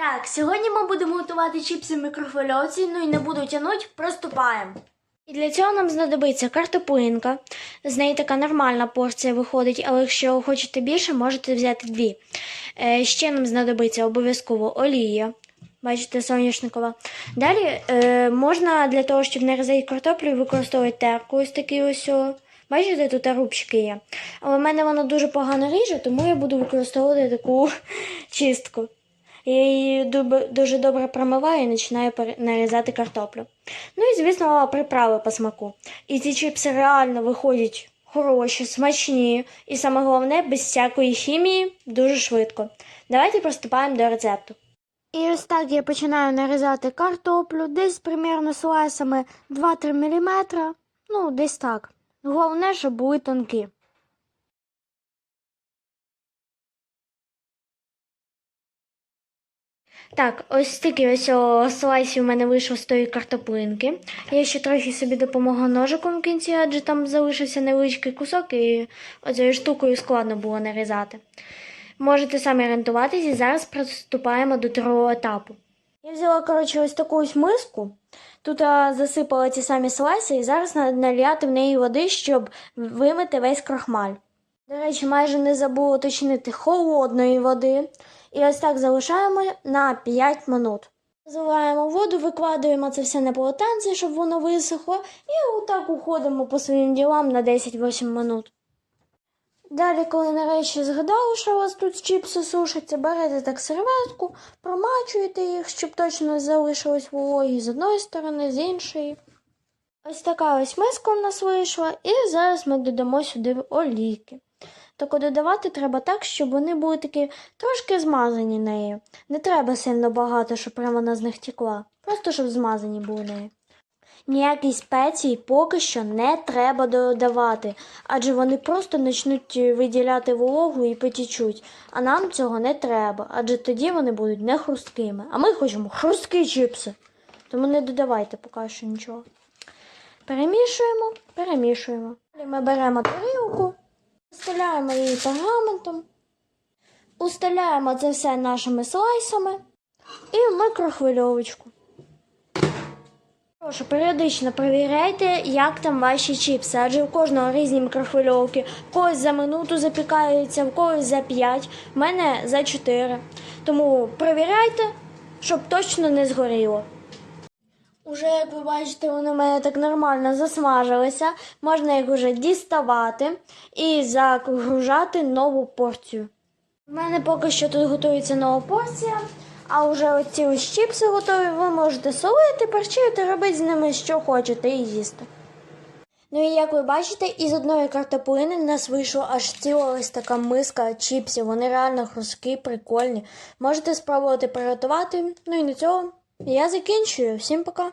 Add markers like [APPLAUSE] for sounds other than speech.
Так, сьогодні ми будемо готувати чіпси в мікрохвильовці, ну і не буду тягнути, приступаємо. І для цього нам знадобиться картоплинка. З неї така нормальна порція виходить, але якщо хочете більше, можете взяти дві. Е, ще нам знадобиться обов'язково олія. Бачите, соняшникова. Далі е, можна для того, щоб не розрізати картоплю, використовувати терку. Ось такий ось. Бачите, тут рубчики є. Але в мене воно дуже погано ріже, тому я буду використовувати таку [LAUGHS] чистку. Я її дуже добре промиваю і починаю нарізати картоплю. Ну і, звісно, приправи по смаку. І ці чіпси реально виходять хороші, смачні, і саме головне, без всякої хімії, дуже швидко. Давайте приступаємо до рецепту. І ось так я починаю нарізати картоплю, десь примерно слайсами 2-3 мм. Ну, десь так. Головне, щоб були тонкі. Так, ось стільки ось слайсів у мене вийшло з тої картоплинки. Я ще трохи собі допомогла ножиком в кінці, адже там залишився невеличкий кусок, і оцією штукою складно було нарізати. Можете самі орієнтуватись, і зараз приступаємо до другого етапу. Я взяла, коротше, ось таку ось миску. Тут засипала ці самі слайси, і зараз наляти в неї води, щоб вимити весь крахмаль. До речі, майже не забула уточнити холодної води. І ось так залишаємо на 5 минут. Заливаємо воду, викладуємо це все на полотенце, щоб воно висохло, і отак уходимо по своїм ділам на 10-8 минут. Далі, коли нарешті згадали, що у вас тут чіпси сушаться, берете так серветку, промачуєте їх, щоб точно залишилось вологі з одної сторони, з іншої. Ось така ось миска у нас вийшла, і зараз ми додамо сюди олійки. Тільки додавати треба так, щоб вони були такі трошки змазані нею. Не треба сильно багато, щоб прямо вона з них текла. Просто щоб змазані були нею. Ніякій спеції поки що не треба додавати, адже вони просто почнуть виділяти вологу і потічуть. А нам цього не треба, адже тоді вони будуть не хрусткими. А ми хочемо хрусткі чіпси. Тому не додавайте поки що нічого. Перемішуємо, перемішуємо. Ми беремо тарілку, Устеляємо її пергаментом, устеляємо це все нашими слайсами і в микрохвильовочку. Прошу, періодично перевіряйте, як там ваші чіпси, адже у кожного різні мікрохвильовки. В когось за минуту запікаються, в когось за 5, в мене за 4. Тому перевіряйте, щоб точно не згоріло. Уже, як ви бачите, вони в мене так нормально засмажилися. Можна їх вже діставати і загружати нову порцію. У мене поки що тут готується нова порція, а вже оці ось чіпси готові, ви можете солити, перчити, робити з ними що хочете і їсти. Ну і як ви бачите, із одної картоплини в нас вийшла аж ціла ось така миска чіпсів. Вони реально хрусткі, прикольні. Можете спробувати приготувати. Ну і на цьому я закінчую. Всім пока!